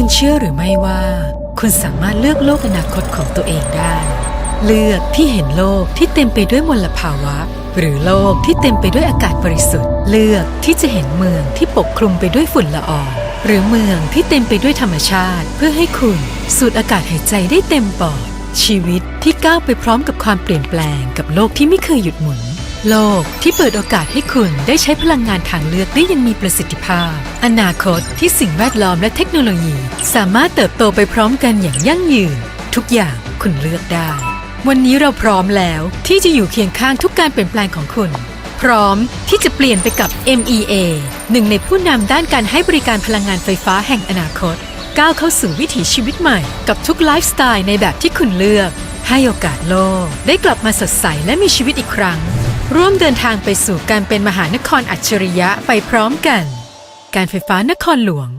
คุณเชื่อหรือไม่ว่า คุณสามารถเลือกโลกอนาคตของตัวเองได้ เลือกที่เห็นโลกที่เต็มไปด้วยมลภาวะ หรือโลกที่เต็มไปด้วยอากาศบริสุทธิ์ เลือกที่จะเห็นเมืองที่ปกคลุมไปด้วยฝุ่นละอองหรือเมืองที่เต็มไปด้วยธรรมชาติ เพื่อให้คุณสูดอากาศหายใจได้เต็มปอด ชีวิตที่ก้าวไปพร้อมกับความเปลี่ยนแปลงกับโลกที่ไม่เคยหยุดหมุน โลกที่เปิดโอกาสให้คุณได้ใช้พลังงานทางเลือกได้ยังมีประสิทธิภาพ อนาคตที่สิ่งแวดล้อมและเทคโนโลยี สามารถเติบโตไปพร้อมกันอย่างยั่งยืน ทุกอย่างคุณเลือกได้ วันนี้เราพร้อมแล้วที่จะอยู่เคียงข้างทุกการเปลี่ยนแปลงของคุณ พร้อมที่จะเปลี่ยนไปกับ MEA หนึ่งในผู้นำด้านการให้บริการพลังงานไฟฟ้าแห่งอนาคต ก้าวเข้าสู่วิถีชีวิตใหม่กับทุกไลฟ์สไตล์ในแบบที่คุณเลือก ให้โอกาสโลกได้กลับมาสดใสและมีชีวิตอีกครั้ง ร่วมเดินทางไปสู่การเป็นมหานครอัจฉริยะไปพร้อมกัน การไฟฟ้านครหลวง